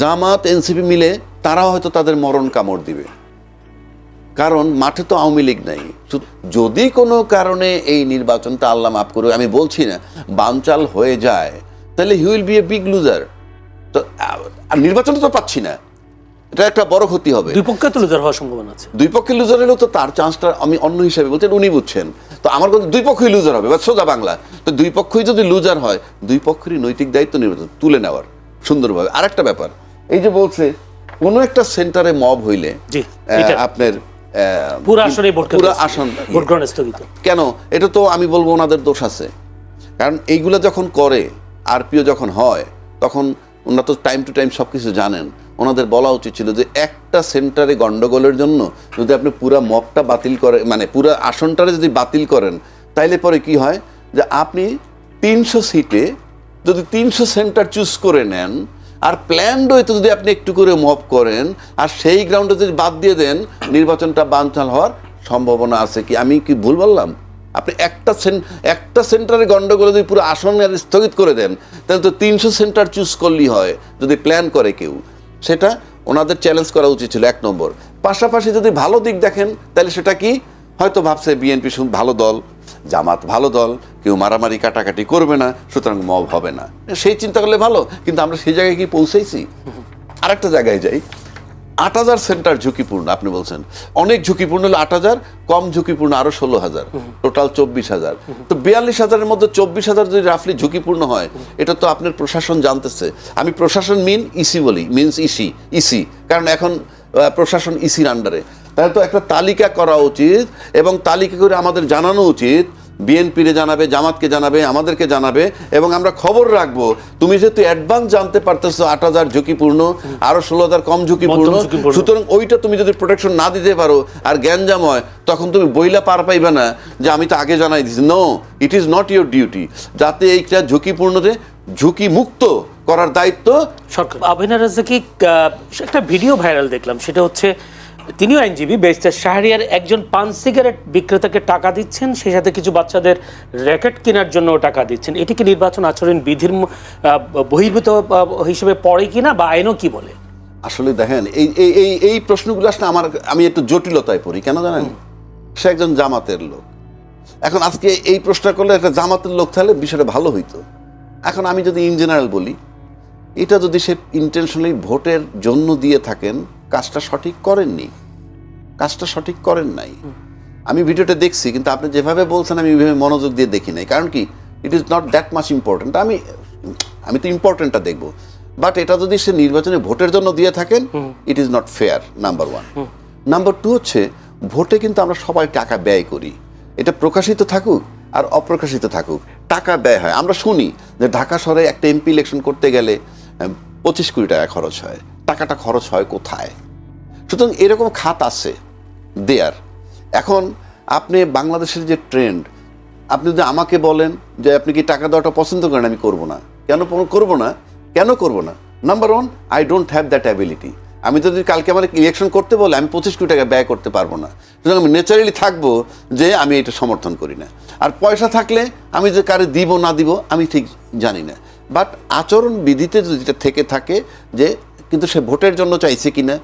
জামাত NCP মিলে তারা হয়তো তাদের মরণ কামড় দিবে। কারণ মাঠে তো আওয়ামী লীগ নাই। যদি কোনো কারণে এই নির্বাচনটা আল্লাহ মাফ করে আমি বলছি না বানচাল হয়ে যায় তাহলে he will be a big loser তো আর নির্বাচন তো পাচ্ছি না। এটা একটা বড় ক্ষতি হবে। দুই পক্ষে তো লুজার হওয়ার সম্ভাবনা আছে। দুই পক্ষে লুজার হলেও তো তার চান্সটা আমি অন্য হিসাবে বলছেন উনি বুঝছেন। তো আমার কথা দুই পক্ষই লুজার হবে বা সোজা বাংলা। তো দুই পক্ষই যদি লুজার হয় দুই পক্ষেরই নৈতিক দায়িত্ব নির্বাচন তুলে নেওয়ার। সুন্দরভাবে। আর একটা ব্যাপার এই যে বলছে কোনো একটা সেন্টারে মব হইলে। আপনার আহ, পুরো আসনে পুরো আসন ভোট গ্রহণ স্থগিত। কেন? এটা তো আমি বলব ওনাদের দোষ আছে। কারণ এইগুলো যখন করে আরপিও যখন হয় তখন ওনারা তো টাইম টু টাইম সব কিছু জানেন। ওনাদের বলা উচিত ছিল যে একটা সেন্টারে গন্ডগোলের জন্য যদি আপনি পুরা মপটা বাতিল করে মানে পুরো আসনটারে যদি বাতিল করেন তাইলে পরে কি হয়? যে আপনি তিনশো সিটে যদি তিনশো সেন্টার চুজ করে নেন, আর প্ল্যান্ড হয়তো যদি আপনি একটু করে মপ করেন, আর সেই গ্রাউন্ডে যদি বাদ দিয়ে দেন, নির্বাচনটা বানচাল হওয়ার সম্ভাবনা আছে কি? আমি কি ভুল বললাম? আপনি একটা একটা সেন্টারে গন্ডগোলে যদি পুরো আসন আর স্থগিত করে দেন, তাহলে তো তিনশো সেন্টার চুজ করলেই হয়, যদি প্ল্যান করে কেউ। সেটা ওনাদের চ্যালেঞ্জ করা উচিত ছিল, এক নম্বর। পাশাপাশি যদি ভালো দিক দেখেন, তাহলে সেটা কি? হয়তো ভাবছে বিএনপি ভালো দল জামাত ভালো দল, কেউ মারামারি কাটাকাটি করবে না, সুতরাং মব হবে না। সেই চিন্তা করলে ভালো, কিন্তু আমরা সেই জায়গায় কি পৌঁছেছি? আরেকটা জায়গায় যাই। আট হাজার সেন্টার ঝুঁকিপূর্ণ, আপনি বলছেন। অনেক ঝুঁকিপূর্ণ হলো আট হাজার, কম ঝুঁকিপূর্ণ আরও ষোলো হাজার, টোটাল চব্বিশ হাজার। তো বিয়াল্লিশ হাজারের মধ্যে চব্বিশ হাজার যদি রাফলি ঝুঁকিপূর্ণ হয়, এটা তো আপনার প্রশাসন জানতেছে। আমি প্রশাসন মিন ইসি বলি মিনস ইসি ইসি কারণ এখন প্রশাসন ইসির আন্ডারে তাহলে তো একটা তালিকা করা উচিত এবং তালিকা করে আমাদের জানানো উচিত। বিএনপিরে জানাবে জামাতকে জানাবে আমাদেরকে জানাবে এবং আমরা খবর রাখব। তুমি যেহেতু অ্যাডভান্স জানতে পারতেছো আট হাজার ঝুঁকিপূর্ণ আরও ষোলো হাজার কম ঝুঁকিপূর্ণ সুতরাং ওইটা তুমি যদি প্রোটেকশন না দিতে পারো আর জ্ঞানজাম হয় তখন তুমি বইলা পার পাইবে না যে আমি তো আগে জানাই দিছি। No it is not your duty যাতে এইটা ঝুঁকিপূর্ণতে ঝুঁকি মুক্ত করার দায়িত্ব সরকার। রাজাকি একটা ভিডিও ভাইরাল দেখলাম সেটা হচ্ছে তিনিও আইনজীবী ব্যারিস্টার শাহরিয়ার একজন পান সিগারেট বিক্রেতাকে টাকা দিচ্ছেন সেই সাথে কিছু বাচ্চাদের র্যাকেট কেনার জন্য টাকা দিচ্ছেন। এটি কি নির্বাচন আচরণ বিধির বহির্ভূত হিসেবে পড়ে কিনা বা আইনও কি বলে? আসলে দেখেন এই এই এই এই প্রশ্নগুলো আসলে আমার আমি একটু জটিলতায় পড়ি কেন জানেন? সে একজন জামাতের লোক। এখন আজকে এই প্রশ্ন করলে একটা জামাতের লোক তাহলে বিষয়টা ভালো হইতো। এখন আমি যদি ইন জেনারেল বলি এটা যদি সে ইন্টেনশনালি ভোটের জন্য দিয়ে থাকেন কাজটা সঠিক করেননি। কাজটা সঠিক করেন নাই। আমি ভিডিওটা দেখছি, কিন্তু আপনি যেভাবে বলছেন, আমি ওইভাবে মনোযোগ দিয়ে দেখি নাই। কারণ কি it is not that much important আমি আমি তো ইম্পর্টেন্টটা দেখব। বাট এটা যদি সে নির্বাচনে ভোটের জন্য দিয়ে থাকেন it is not fair number one number two হচ্ছে, ভোটে কিন্তু আমরা সবাই টাকা ব্যয় করি। এটা প্রকাশিত থাকুক আর অপ্রকাশিত থাকুক। টাকা ব্যয় হয়। আমরা শুনি যে ঢাকা শহরে একটা এমপি ইলেকশন করতে গেলে পঁচিশ কোটি টাকা খরচ হয়। টাকাটা খরচ হয় কোথায়? সুতরাং এরকম খাত আছে দেয়ার এখন আপনি বাংলাদেশের যে ট্রেন্ড আপনি যদি আমাকে বলেন যে আপনি কি টাকা দেওয়াটা পছন্দ করেন, আমি করব না। কেন করব না? কেন করব না? Number one I don't have that ability আমি যদি কালকে আমার ইলেকশন করতে বলে, আমি পঁচিশ কোটি টাকা ব্যয় করতে পারব না। সুতরাং আমি ন্যাচারালি থাকব যে আমি এটা সমর্থন করি না। আর পয়সা থাকলে আমি যে কারে দিব, না দিব, আমি ঠিক জানি না। বাট আচরণ বিধিতে যদি থেকে থাকে যে, কিন্তু সে ভোটের জন্য চাইছে কিনা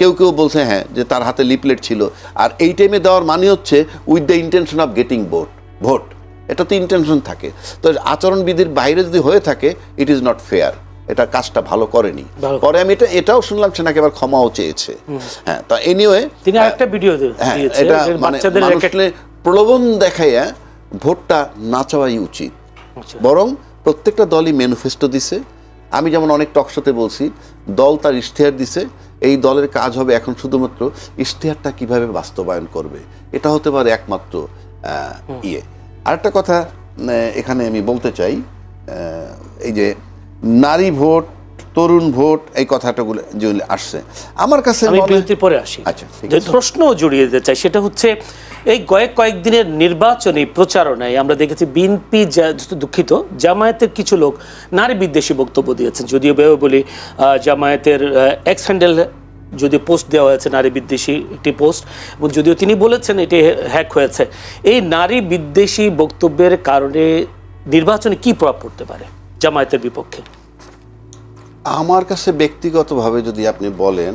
কেউ কেউ বলছে হ্যাঁ যে তার হাতে লিপলেট ছিল। আর এই টাইমে দেওয়ার মানে হচ্ছে with the intention of getting vote vote এটা তো ইন্টেনশন থাকে। তো আচরণবিধির বাইরে যদি হয়ে থাকে ইট ইজ নট ফেয়ার এটা কাজটা ভালো করেনি। পরে আমি এটা এটাও শুনলাম সে নাকি আবার ক্ষমাও চেয়েছে। হ্যাঁ তা এনিওয়ে তিনি একটা ভিডিও হ্যাঁ এটা যে মানে প্রলোভন দেখাইয়া ভোটটা না চাওয়াই উচিত। আচ্ছা। বরং প্রত্যেকটা দলই ম্যানিফেস্টো দিছে। আমি যেমন অনেক টকশোতে বলছি দল তার ইশতেহার দিছে এই দলের কাজ হবে এখন শুধুমাত্র ইশতেহারটা কীভাবে বাস্তবায়ন করবে। এটা হতে পারে একমাত্র ইয়ে। আরেকটা কথা এখানে আমি বলতে চাই এই যে নারী ভোট তরুণ ভোট এই কথাটাগুলো যেগুলো আসছে। আমার কাছে আমি বিরতির পরে আসি। আচ্ছা, যে প্রশ্ন জড়িয়ে দিতে চাই সেটা হচ্ছে এই কয়েক কয়েকদিনের নির্বাচনী প্রচারণায় আমরা দেখেছি বিএনপি দুঃখিত জামায়াতের কিছু লোক নারী বিদ্বেষী বক্তব্য দিয়েছেন। যদিও বেও বলি জামায়াতের এক্স হ্যান্ডেল যদি পোস্ট দেওয়া হয়েছে নারী বিদ্বেষী একটি পোস্ট এবং যদিও তিনি বলেছেন এটি হ্যাক হয়েছে এই নারী বিদ্বেষী বক্তব্যের কারণে নির্বাচনে কি প্রভাব পড়তে পারে জামায়াতের বিপক্ষে? আমার কাছে ব্যক্তিগতভাবে যদি আপনি বলেন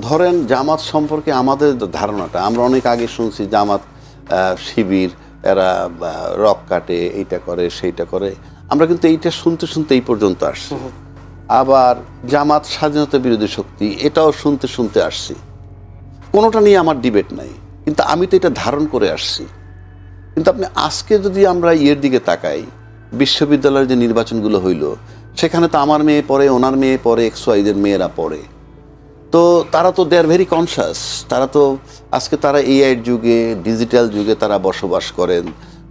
ধরেন জামাত সম্পর্কে আমাদের ধারণাটা আমরা অনেক আগে শুনছি জামাত শিবির এরা রক কাটে এইটা করে সেইটা করে। আমরা কিন্তু এইটা শুনতে শুনতে এই পর্যন্ত আসছি। আবার জামাত স্বাধীনতা বিরোধী শক্তি এটাও শুনতে শুনতে আসছি। কোনোটা নিয়ে আমার ডিবেট নাই কিন্তু আমি তো এটা ধারণ করে আসছি। কিন্তু আপনি আজকে যদি আমরা ইয়ের দিকে তাকাই বিশ্ববিদ্যালয়ের যে নির্বাচনগুলো হইল সেখানে তো আমার মেয়ে পড়ে, ওনার মেয়ে পড়ে এক্স ওয়াইদের মেয়েরা পড়ে। তো তারা তো দে আর ভেরি কনসাস তারা তো, আজকে তারা এআইয়ের যুগে ডিজিটাল যুগে তারা বসবাস করেন,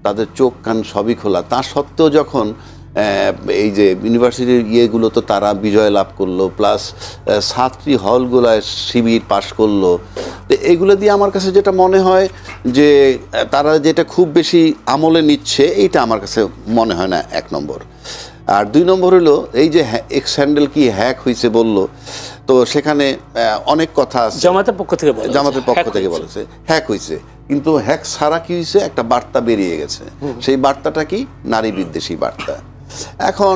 তাদের চোখ কান সবই খোলা। তা সত্ত্বেও যখন এই যে ইউনিভার্সিটির ইয়েগুলো তো তারা বিজয় লাভ করল প্লাস ছাত্রী হলগুলায় শিবির পাশ করল। তো এগুলো দিয়ে আমার কাছে যেটা মনে হয় যে, তারা যেটা খুব বেশি আমলে নিচ্ছে, এইটা আমার কাছে মনে হয় না এক নম্বর। আর দুই নম্বর হলো এই যে এক্স হ্যান্ডেল কি হ্যাক হয়েছে বলল তো সেখানে অনেক কথা আছে। জামাতের পক্ষ থেকে জামাতের পক্ষ থেকে বলেছে হ্যাক হয়েছে। কিন্তু হ্যাক ছাড়া কি হয়েছে একটা বার্তা বেরিয়ে গেছে। সেই বার্তাটা কি? নারী বিদ্বেষী বার্তা। এখন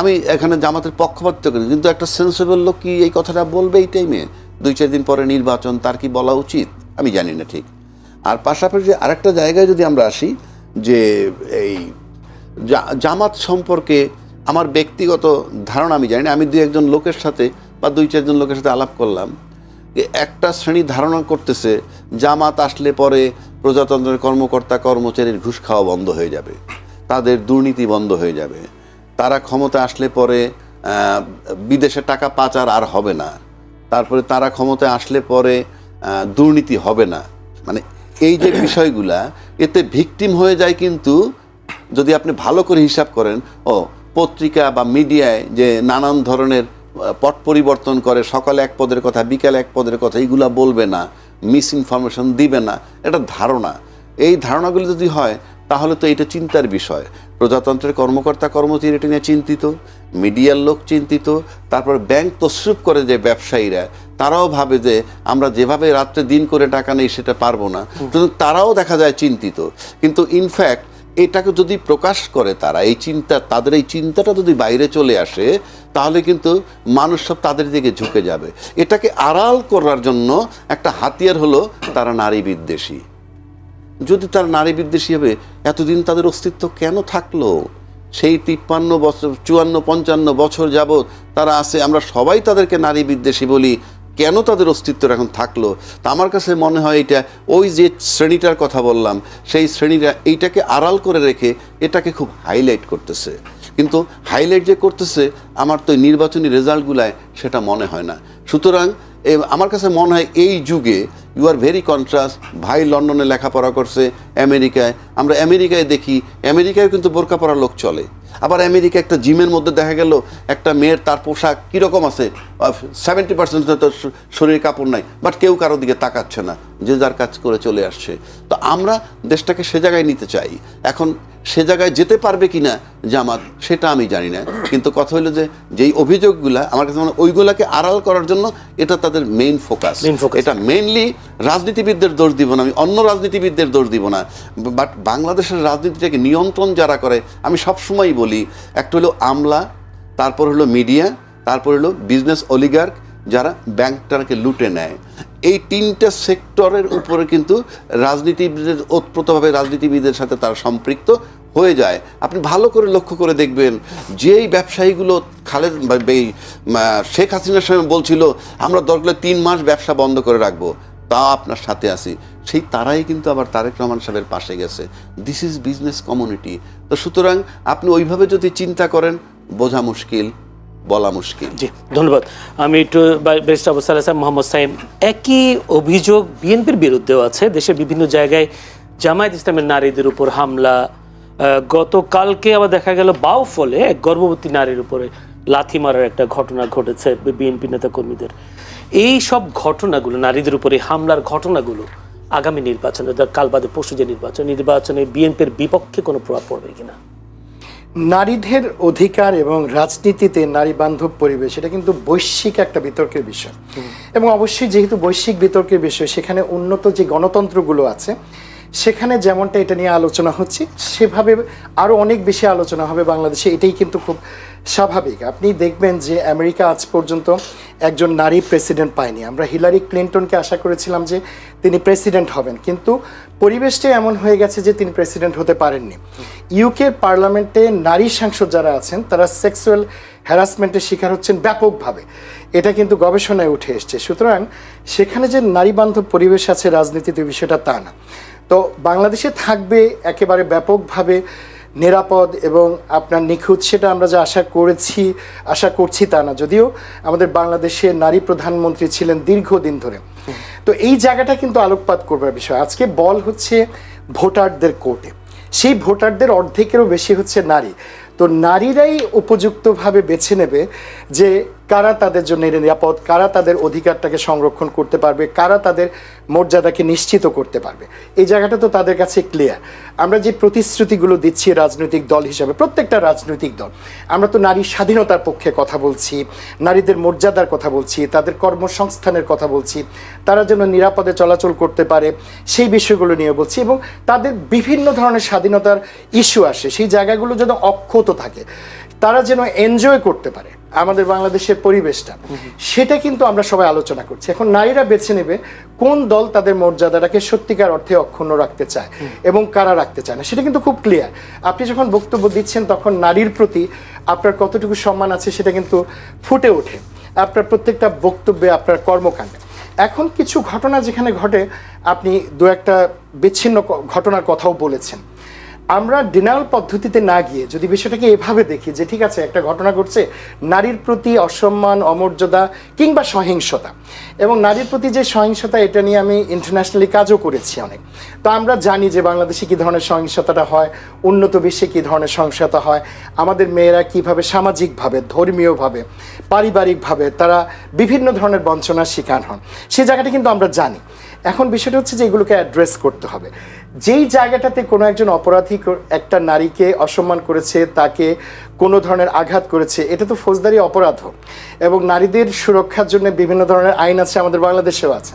আমি এখানে জামাতের পক্ষপাতিত্ব করি কিন্তু একটা সেন্সেবল লোক কি এই কথাটা বলবে এই টাইমে দুই চার দিন পরে নির্বাচন তার কি বলা উচিত? আমি জানি না ঠিক। আর পাশাপাশি আরেকটা জায়গায় যদি আমরা আসি যে এই জামাত সম্পর্কে আমার ব্যক্তিগত ধারণা, আমি জানি না, আমি দুই একজন লোকের সাথে বা দুই চারজন লোকের সাথে আলাপ করলাম যে একটা শ্রেণি ধারণা করতেছে, জামাত আসলে পরে প্রজাতন্ত্রের কর্মকর্তা কর্মচারীর ঘুষ খাওয়া বন্ধ হয়ে যাবে, তাদের দুর্নীতি বন্ধ হয়ে যাবে, তারা ক্ষমতা আসলে পরে বিদেশে টাকা পাচার আর হবে না, তারপরে তারা ক্ষমতায় আসলে পরে দুর্নীতি হবে না। মানে এই যে বিষয়গুলা, এতে ভিকটিম হয়ে যায় কিন্তু যদি আপনি ভালো করে হিসাব করেন, ও পত্রিকা বা মিডিয়ায় যে নানান ধরনের পট পরিবর্তন করে, সকালে এক পদের কথা, বিকালে এক পদের কথা, এইগুলা বলবে না মিস ইনফরমেশন দিবে না, এটা ধারণা। এই ধারণাগুলি যদি হয়, তাহলে তো এটা চিন্তার বিষয়। প্রজাতন্ত্রের কর্মকর্তা কর্মচারী এটা নিয়ে চিন্তিত, মিডিয়ার লোক চিন্তিত, তারপর ব্যাংক তসরুপ করে যে ব্যবসায়ীরা, তারাও ভাবে যে আমরা যেভাবে রাত্রে দিন করে টাকা নেই সেটা পারব না। কিন্তু তারাও দেখা যায় চিন্তিত। কিন্তু ইনফ্যাক্ট এটাকে যদি প্রকাশ করে তারা, এই চিন্তা, তাদের এই চিন্তাটা যদি বাইরে চলে আসে, তাহলে কিন্তু মানুষ সব তাদের দিকে ঝুঁকে যাবে। এটাকে আড়াল করার জন্য একটা হাতিয়ার হলো তারা নারী বিদ্বেষী। যদি তারা নারী বিদ্বেষী হবে, এতদিন তাদের অস্তিত্ব কেন থাকল? সেই তিপ্পান্ন বছর, চুয়ান্ন, পঞ্চান্ন বছর যাবৎ তারা আছে, আমরা সবাই তাদেরকে নারী বিদ্বেষী বলি। কেন তাদের অস্তিত্ব এখন থাকল? তা আমার কাছে মনে হয় এটা ওই যে শ্রেণীটার কথা বললাম, সেই শ্রেণীটা এইটাকে আড়াল করে রেখে এটাকে খুব হাইলাইট করতেছে। কিন্তু হাইলাইট যে করতেছে, আমার তো নির্বাচনী রেজাল্টগুলায় সেটা মনে হয় না। সুতরাং আমার কাছে মনে হয় এই যুগে ইউ আর ভেরি কন্ট্রাস্ট ভাই লন্ডনে লেখাপড়া করছে আমেরিকায়, আমরা আমেরিকায় দেখি আমেরিকায় কিন্তু বোরকা পরা লোক চলে। আবার আমেরিকা একটা জিমের মধ্যে দেখা গেল, একটা মেয়ের তার পোশাক কীরকম আছে সেভেন্টি পার্সেন্ট তো শরীরে কাপড় নাই বাট কেউ কারও দিকে তাকাচ্ছে না যে যার কাজ করে চলে আসছে। তো আমরা দেশটাকে সে জায়গায় নিতে চাই। এখন সে জায়গায় যেতে পারবে কিনা জামাত সেটা আমি জানি না। কিন্তু কথা হলো যে যেই অভিযোগগুলা আমার কাছে মনে ওইগুলাকে আড়াল করার জন্য এটা তাদের মেইন ফোকাস. এটা মেইনলি রাজনীতিবিদদের দোষ দিব না আমি অন্য রাজনীতিবিদদের দোষ দিব না। বাট বাংলাদেশের রাজনীতিটাকে নিয়ন্ত্রণ যারা করে আমি সবসময়ই বলি একটা হলো আমলা তারপর হলো মিডিয়া তারপর হলো বিজনেস অলিগার্ক যারা ব্যাংকটাকে লুটে নেয়। এই তিনটা সেক্টরের উপরে কিন্তু রাজনীতিবিদের, ওতপ্রোতভাবে রাজনীতিবিদের সাথে তারা সম্পৃক্ত হয়ে যায়। আপনি ভালো করে লক্ষ্য করে দেখবেন, যেই ব্যবসায়ীগুলো খালেদ শেখ হাসিনার সময় বলছিল, আমরা দরকার তিন মাস ব্যবসা বন্ধ করে রাখব। তা আপনার সাথে আছি। সেই তারাই কিন্তু আবার তারেক রহমান সাহেবের পাশে গেছে। দিস ইজ বিজনেস কমিউনিটি তো সুতরাং আপনি ওইভাবে যদি চিন্তা করেন, বোঝা মুশকিল। বলা মুশকিল। জি, ধন্যবাদ। আমি একটু বেস্ট অবস্থা আছে মোহাম্মদ সাইম, একই অভিযোগ বিএনপির বিরুদ্ধেও আছে। দেশের বিভিন্ন জায়গায় জামায়াত ইসলামের নারীদের উপর হামলা গতকালকে আবার দেখা গেল বাউ ফলে এক গর্ভবতী নারীর উপরে লাথি মারার একটা ঘটনা ঘটেছে বিএনপি নেতা কর্মীদের এই সব ঘটনাগুলো, নারীদের উপরে হামলার ঘটনাগুলো আগামী নির্বাচনে কাল বাদে পরশু যে নির্বাচন নির্বাচনে বিএনপির বিপক্ষে কোনো প্রভাব পড়বে কিনা? নারীদের অধিকার এবং রাজনীতিতে নারী বান্ধব পরিবেশ এটা কিন্তু বৈশ্বিক একটা বিতর্কের বিষয়। এবং অবশ্যই যেহেতু বৈশ্বিক বিতর্কের বিষয় সেখানে উন্নত যে গণতন্ত্রগুলো আছে সেখানে যেমনটা এটা নিয়ে আলোচনা হচ্ছে, সেভাবে আরও অনেক বেশি আলোচনা হবে বাংলাদেশে। এটাই কিন্তু খুব স্বাভাবিক। আপনি দেখবেন যে আমেরিকা আজ পর্যন্ত একজন নারী প্রেসিডেন্ট পায়নি। আমরা হিলারি ক্লিন্টনকে আশা করেছিলাম যে তিনি প্রেসিডেন্ট হবেন। কিন্তু পরিবেশটা এমন হয়ে গেছে যে তিনি প্রেসিডেন্ট হতে পারেননি। ইউকে পার্লামেন্টে নারী সাংসদ যারা আছেন, তারা সেক্সুয়াল হ্যারাসমেন্টের শিকার হচ্ছেন ব্যাপকভাবে। এটা কিন্তু গবেষণায় উঠে এসছে। সুতরাং সেখানে যে নারী বান্ধব পরিবেশ আছে, রাজনীতিতে বিষয়টা তা না। তো বাংলাদেশে থাকবে একেবারে ব্যাপকভাবে নিরাপদ এবং আপনার নিখুঁত সেটা আমরা যা আশা করেছি, আশা করছি তা না। যদিও আমাদের বাংলাদেশে নারী প্রধানমন্ত্রী ছিলেন দীর্ঘদিন ধরে। তো এই জায়গাটা কিন্তু আলোকপাত করবার বিষয়। আজকে বল হচ্ছে ভোটারদের কোর্টে সেই ভোটারদের অর্ধেকেরও বেশি হচ্ছে নারী। তো নারীরাই উপযুক্তভাবে বেছে নেবে যে কারা তাদের জন্য নিরাপদ? কারা তাদের অধিকারটাকে সংরক্ষণ করতে পারবে? কারা তাদের মর্যাদাকে নিশ্চিত করতে পারবে? এই জায়গাটা তো তাদের কাছে ক্লিয়ার আমরা যে প্রতিশ্রুতিগুলো দিচ্ছি রাজনৈতিক দল হিসাবে, প্রত্যেকটা রাজনৈতিক দল, আমরা তো নারী স্বাধীনতার পক্ষে কথা বলছি, নারীদের মর্যাদার কথা বলছি, তাদের কর্মসংস্থানের কথা বলছি, তারা যেন নিরাপদে চলাচল করতে পারে, সেই বিষয়গুলো নিয়ে বলছি এবং তাদের বিভিন্ন ধরনের স্বাধীনতার ইস্যু আসে। সেই জায়গাগুলো যেন অক্ষত থাকে। তারা যেন এনজয় করতে পারে। আমাদের বাংলাদেশের পরিবেশটা। সেটা কিন্তু আমরা সবাই আলোচনা করছি। এখন নারীরা বেছে নেবে কোন দল তাদের মর্যাদাটাকে সত্যিকার অর্থে অক্ষুণ্ণ রাখতে চায় এবং কারা রাখতে চায় না, সেটা কিন্তু খুব ক্লিয়ার আপনি যখন বক্তব্য দিচ্ছেন, তখন নারীর প্রতি আপনার কতটুকু সম্মান আছে সেটা কিন্তু ফুটে ওঠে। আপনার প্রত্যেকটা বক্তব্যে আপনার কর্মকাণ্ডে। এখন কিছু ঘটনা যেখানে ঘটে, আপনি দু একটা বিচ্ছিন্ন ঘটনার কথাও বলেছেন। আমরা ডিনাল পদ্ধতিতে না গিয়ে যদি বিষয়টাকে এভাবে দেখি যে ঠিক আছে, একটা ঘটনা ঘটছে, নারীর প্রতি অসম্মান, অমর্যাদা কিংবা সহিংসতা। এবং নারীর প্রতি যে সহিংসতা, এটা নিয়ে আমি ইন্টারন্যাশনালি কাজও করেছি অনেক। তো আমরা জানি যে বাংলাদেশে কী ধরনের সহিংসতাটা হয়, উন্নত বিশ্বে কী ধরনের সহিংসতা হয়, আমাদের মেয়েরা কীভাবে সামাজিকভাবে, ধর্মীয়ভাবে, পারিবারিকভাবে তারা বিভিন্ন ধরনের বঞ্চনার শিকার হন। সে জায়গাটা কিন্তু আমরা জানি। এখন বিষয়টা হচ্ছে যে এগুলোকে অ্যাড্রেস করতে হবে। যেই জায়গাটাতে কোনো একজন অপরাধী একটা নারীকে অসম্মান করেছে, তাকে কোনো ধরনের আঘাত করেছে, এটা তো ফৌজদারি অপরাধ এবং নারীদের সুরক্ষার জন্য বিভিন্ন ধরনের আইন আছে আমাদের বাংলাদেশেও আছে।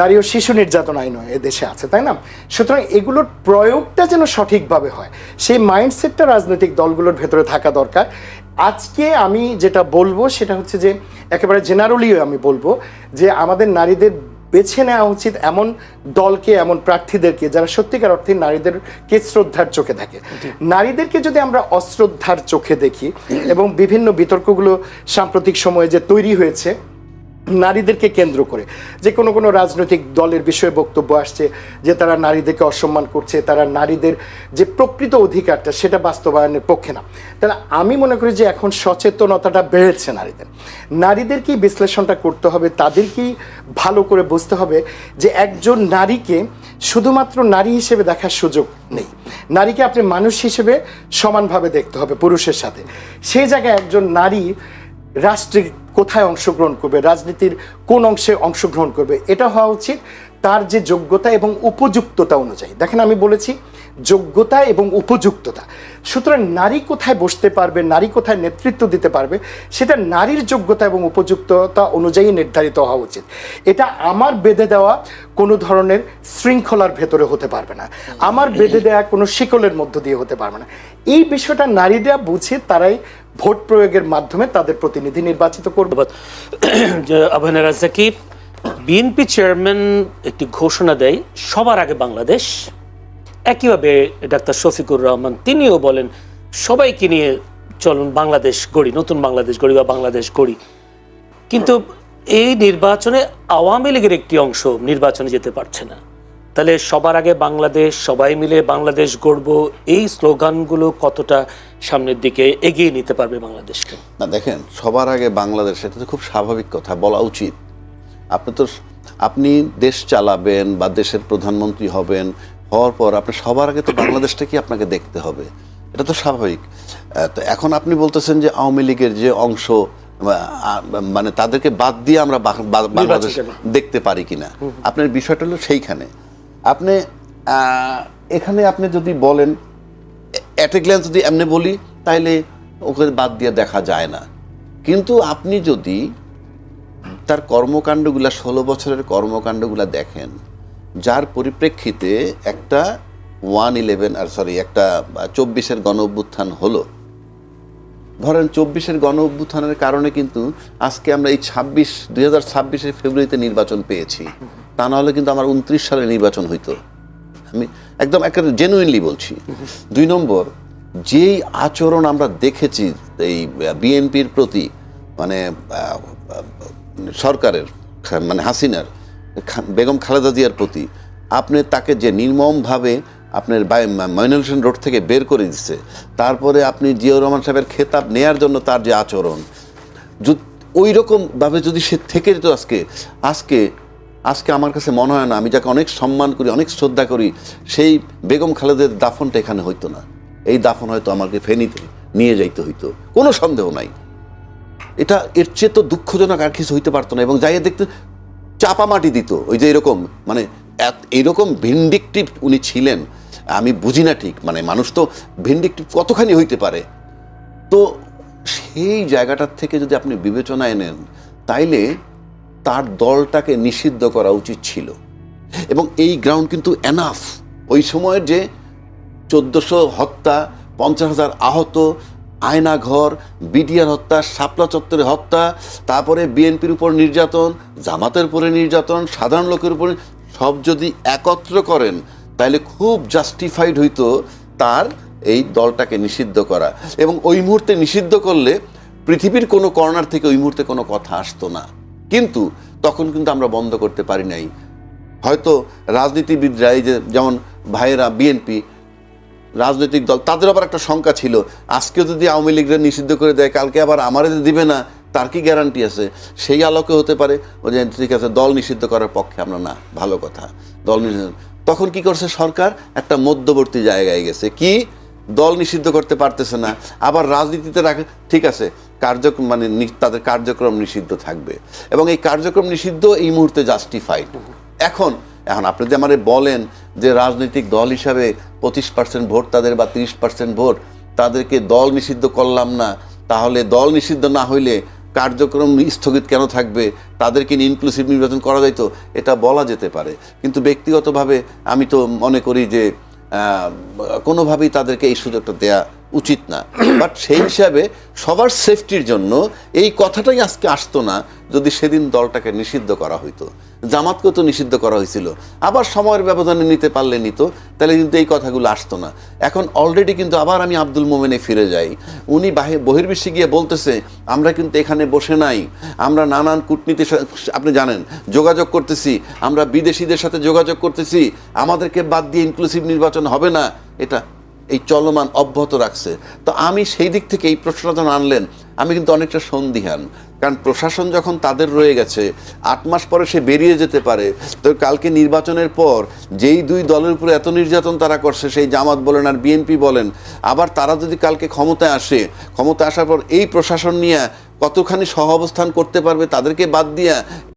নারী ও শিশু নির্যাতন আইনও এ দেশে আছে, তাই না? সুতরাং এগুলোর প্রয়োগটা যেন সঠিকভাবে হয়। সেই মাইন্ডসেটটা রাজনৈতিক দলগুলোর ভেতরে থাকা দরকার। আজকে আমি যেটা বলব সেটা হচ্ছে যে, একেবারে জেনারেলিও আমি বলব যে আমাদের নারীদের বেছে নেওয়া উচিত এমন দলকে এমন প্রার্থীদেরকে যারা সত্যিকার অর্থে নারীদেরকে শ্রদ্ধার চোখে থাকে নারীদেরকে যদি আমরা অশ্রদ্ধার চোখে দেখি এবং বিভিন্ন বিতর্কগুলো সাম্প্রতিক সময়ে যে তৈরি হয়েছে নারীদেরকে কেন্দ্র করে। যে কোনো কোনো রাজনৈতিক দলের বিষয়ে বক্তব্য আসছে যে তারা নারীদেরকে অসম্মান করছে, তারা নারীদের যে প্রকৃত অধিকারটা সেটা বাস্তবায়নের পক্ষে না। তাহলে আমি মনে করি যে এখন সচেতনতাটা বেড়েছে নারীদের। নারীদেরকেই বিশ্লেষণটা করতে হবে, তাদেরকেই ভালো করে বুঝতে হবে যে একজন নারীকে শুধুমাত্র নারী হিসেবে দেখার সুযোগ নেই। নারীকে আপনি মানুষ হিসেবে সমানভাবে দেখতে হবে পুরুষের সাথে। সেই জায়গায় একজন নারী রাষ্ট্রে কোথায় অংশগ্রহণ করবে, রাজনীতির কোন অংশে অংশগ্রহণ করবে, এটা হওয়া উচিত। তার যে যোগ্যতা এবং উপযুক্ততা অনুযায়ী। দেখেন আমি বলেছি যোগ্যতা এবং উপযুক্ততা। সুতরাং নারী কোথায় বসতে পারবে, নারী কোথায় নেতৃত্ব দিতে পারবে, সেটা নারীর যোগ্যতা এবং উপযুক্ততা অনুযায়ী নির্ধারিত হওয়া উচিত। এটা আমার বেঁধে দেওয়া কোনো ধরনের শৃঙ্খলার ভেতরে হতে পারবে না। আমার বেঁধে দেওয়া কোনো শিকলের মধ্য দিয়ে হতে পারবে না। এই বিষয়টা নারীরা বুঝে তারাই ভোট প্রয়োগের মাধ্যমে তাদের প্রতিনিধি নির্বাচিত করবে। আবহানা রাজাকি বিএনপি চেয়ারম্যান একটি ঘোষণা দেয়, সবার আগে বাংলাদেশ। একইভাবে ডাক্তার শফিকুর রহমান, তিনিও বলেন, সবাইকে নিয়ে চলুন বাংলাদেশ গড়ি, নতুন বাংলাদেশ গড়ি বা বাংলাদেশ গড়ি। কিন্তু এই নির্বাচনে আওয়ামী লীগের একটি অংশ নির্বাচনে যেতে পারছে না। তাহলে সবার আগে বাংলাদেশ, সবাই মিলে বাংলাদেশ গড়ব, এই স্লোগানগুলো কতটা সামনের দিকে এগিয়ে নিতে পারবে বাংলাদেশকে? না, দেখেন, সবার আগে বাংলাদেশ, এটা তো খুব স্বাভাবিক কথা, বলা উচিত। আপনি তো, আপনি দেশ চালাবেন বা দেশের প্রধানমন্ত্রী হবেন হওয়ার পর আপনি সবার আগে তো বাংলাদেশটাকে আপনাকে দেখতে হবে। এটা তো স্বাভাবিক। তো এখন আপনি বলতেছেন যে আওয়ামী লীগের যে অংশ মানে তাদেরকে বাদ দিয়ে আমরা বাংলাদেশ দেখতে পারি কিনা? আপনার বিষয়টা হলো সেইখানে। আপনি এখানে আপনি যদি বলেন অ্যাট এ গ্ল্যান্স যদি এমনি বলি তাইলে ওকে বাদ দিয়ে দেখা যায় না। কিন্তু আপনি যদি তার কর্মকাণ্ডগুলা ষোলো বছরের কর্মকাণ্ডগুলা দেখেন যার পরিপ্রেক্ষিতে একটা ওয়ান ইলেভেন আর সরি একটা চব্বিশের গণ অভ্যুত্থান হলো। ধরেন চব্বিশের গণ অভ্যুত্থানের কারণে কিন্তু আজকে আমরা এই ছাব্বিশ, দুই হাজার ছাব্বিশের ফেব্রুয়ারিতে নির্বাচন পেয়েছি। তা নাহলে কিন্তু আমার উনত্রিশ সালে নির্বাচন হইতো। আমি একদম একটা জেনুইনলি বলছি। দুই নম্বর, যেই আচরণ আমরা দেখেছি এই বিএনপির প্রতি মানে সরকারের মানে হাসিনার বেগম খালেদা জিয়ার প্রতি আপনি তাকে যে নির্মমভাবে আপনার বাই ময়নুল রোড থেকে বের করে দিচ্ছে তারপরে আপনি জিয়াউর রহমান সাহেবের খেতাব নেয়ার জন্য তার যে আচরণ ওই রকমভাবে যদি সে থেকে যেত আজকে আজকে আজকে আমার কাছে মনে হয় না আমি যাকে অনেক সম্মান করি, অনেক শ্রদ্ধা করি, সেই বেগম খালেদের দাফনটা এখানে হইতো না। এই দাফন হয়তো আমাকে ফেনীতে নিয়ে যাইতে হইতো। কোনো সন্দেহ নাই। এটা এর চেয়ে তো দুঃখজনক আর কিছু হইতে পারতো না এবং যাইয়ে দেখতে চাপা মাটি দিত। ওই যে এরকম মানে এইরকম ভিন্ডিকটিভ উনি ছিলেন, আমি বুঝি না ঠিক মানে মানুষ তো ভিন্ডিকটিভ কতখানি হইতে পারে। তো সেই জায়গাটার থেকে যদি আপনি বিবেচনায় নেন, তাইলে তার দলটাকে নিষিদ্ধ করা উচিত ছিল। এবং এই গ্রাউন্ড কিন্তু এনাফ ওই সময়ের যে চোদ্দশো হত্যা, পঞ্চাশ হাজার আহত আয়নাঘর বিডিআর হত্যা, শাপলা চত্বরে হত্যা, তারপরে বিএনপির উপর নির্যাতন, জামাতের উপরে নির্যাতন, সাধারণ লোকের উপর সব যদি একত্র করেন তাহলে খুব জাস্টিফাইড হইতো তার এই দলটাকে নিষিদ্ধ করা। এবং ওই মুহূর্তে নিষিদ্ধ করলে পৃথিবীর কোনো কর্নার থেকে ওই মুহূর্তে কোনো কথা আসতো না। কিন্তু তখন কিন্তু আমরা বন্ধ করতে পারি নাই। হয়তো রাজনীতিবিদরা এই যে যেমন ভাইয়েরা বিএনপি রাজনৈতিক দল, তাদের আবার একটা শঙ্কা ছিল। আজকে যদি আওয়ামী লীগরা নিষিদ্ধ করে দেয়, কালকে আবার আমারে দিবে না, তার কি গ্যারান্টি আছে? সেই আলোকে হতে পারে। ও যে, ঠিক আছে, দল নিষিদ্ধ করার পক্ষে আমরা না, ভালো কথা। দল নিষিদ্ধ তখন কি করছে সরকার? একটা মধ্যবর্তী জায়গায় গেছে। কি? দল নিষিদ্ধ করতে পারতেছে না। আবার রাজনীতিতে রাখে, ঠিক আছে কার্যক্রম মানে তাদের কার্যক্রম নিষিদ্ধ থাকবে। এবং এই কার্যক্রম নিষিদ্ধ এই মুহূর্তে জাস্টিফাইড এখন এখন আপনি যদি আমারে বলেন যে রাজনৈতিক দল হিসাবে পঁচিশ পার্সেন্ট ভোট তাদের বা তিরিশ পার্সেন্ট ভোট, তাদেরকে দল নিষিদ্ধ করলাম না, তাহলে দল নিষিদ্ধ না হইলে কার্যক্রম স্থগিত কেন থাকবে? তাদেরকে ইনক্লুসিভ নির্বাচন করা যাইতো এটা বলা যেতে পারে। কিন্তু ব্যক্তিগতভাবে আমি তো মনে করি যে কোনোভাবেই তাদেরকে এই সুযোগটা দেয়া উচিত না। বাট সেই হিসাবে সবার সেফটির জন্য এই কথাটাই আজকে আসতো না যদি সেদিন দলটাকে নিষিদ্ধ করা হইতো, জামাতকেও তো নিষিদ্ধ করা হয়েছিল আবার সময়ের ব্যবধানে নিতে পারলে নিত, তাহলে কিন্তু এই কথাগুলো আসতো না। এখন অলরেডি কিন্তু আবার আমি আব্দুল মোমেনে ফিরে যাই। উনি বাহির বহির্বিশ্বে গিয়ে বলতেছে, আমরা কিন্তু এখানে বসে নাই, আমরা নানান কূটনীতির আপনি জানেন, যোগাযোগ করতেছি, আমরা বিদেশিদের সাথে যোগাযোগ করতেছি, আমাদেরকে বাদ দিয়ে ইনক্লুসিভ নির্বাচন হবে না। এটা এই চলমান অব্যাহত রাখছে। তো আমি সেই দিক থেকে এই প্রশ্নটা আনলেন, আমি কিন্তু অনেকটা সন্দিহান। কারণ প্রশাসন যখন তাদের রয়ে গেছে, আট মাস পরে সে বেরিয়ে যেতে পারে। তো কালকে নির্বাচনের পর যেই দুই দলের উপরে এত নির্যাতন তারা করছে, সেই জামাত বলেন আর বিএনপি বলেন, আবার তারা যদি কালকে ক্ষমতায় আসে, ক্ষমতায় আসার পর এই প্রশাসন নিয়ে কতখানি সহ অবস্থান করতে পারবে তাদেরকে বাদ দিয়া